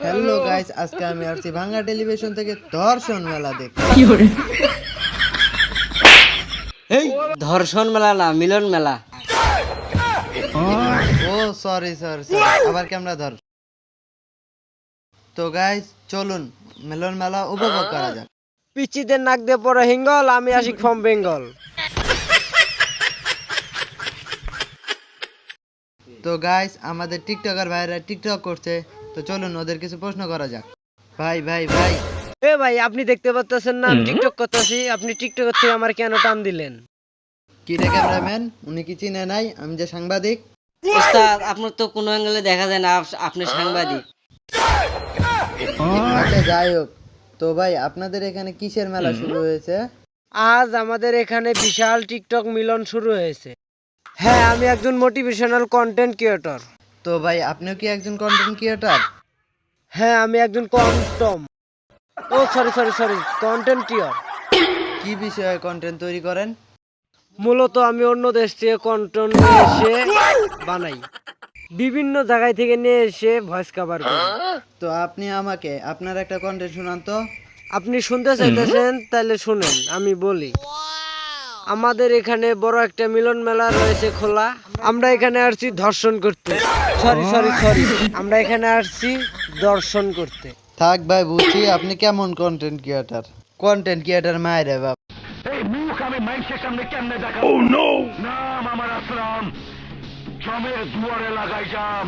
Hello guys আজকে আমি আসছি ভাঙ্গা টেলিভিশন থেকে দর্শন মেলা দেখ এই ধর্ষণ মেলা না মিলন মেলা। ও সরি সরি আবার ক্যামেরা ধর। তো গাইস চলুন মেলন মেলা উপভোগ করা যাক। পিচিদের নাক দিয়ে পড়ে হিঙ্গল আমি আসি ফ্রম বেঙ্গল তো গাইস আমাদের টিকটকার ভাইরা টিকটক করছে। তো চলুন ওদের কিছু প্রশ্ন করা যাক। ভাই ভাই ভাই। এ ভাই আপনি দেখতে পাচ্ছেন না টিকটক করতেছি। আপনি টিকটক থেকে আমার কেন টান দিলেন? কি রে ক্যামেরাম্যান? উনি কি চিনে নাই? আমি যে সাংবাদিক। ওস্তাদ আপনার তো কোনো অ্যাঙ্গেলে দেখা যায় না আপ- আপনি সাংবাদিক। আচ্ছা যাই হোক। তো ভাই আপনাদের এখানে কিসের মেলা শুরু হয়েছে? আজ আমাদের এখানে বিশাল টিকটক মিলন শুরু হয়েছে। হ্যাঁ আমি একজন মোটিভেশনাল কন্টেন্ট ক্রিয়েটর তো ভাই আপনিও কি একজন কন্টেন্ট ক্রিয়েটর হ্যাঁ আমি একজন কন্টম ও sorry sorry sorry content creator কি বিষয়ে কন্টেন্ট তৈরি করেন? মূলত আমি অন্য দেশ থেকে কন্টেন্ট নিয়ে এসে বানাই। বিভিন্ন জায়গায় থেকে নিয়ে এসে ভয়েস কভার করি। তো আপনি আমাকে আপনার একটা কন্টেন্ট শোনান তো। আপনি শুনতে চাইতেছেন তাহলে শুনেন আমি বলি। আমাদের এখানে বড় একটা মিলন মেলা রয়েছে খোলা। আমরা এখানে আসছি ধর্ষণ করতে। সরি সরি সরি আমরা এখানে আসছি দর্শন করতে। থাক ভাই বুঝছি আপনি কেমন কন্টেন্ট ক্রিয়েটার কন্টেন্ট ক্রিয়েটর মায়ের বাপ। এই মুখ আমি মানুষের সামনে কেমনে দেখাবো? নাম আমার আসলাম। জমের দুয়ারে লাগাই যাম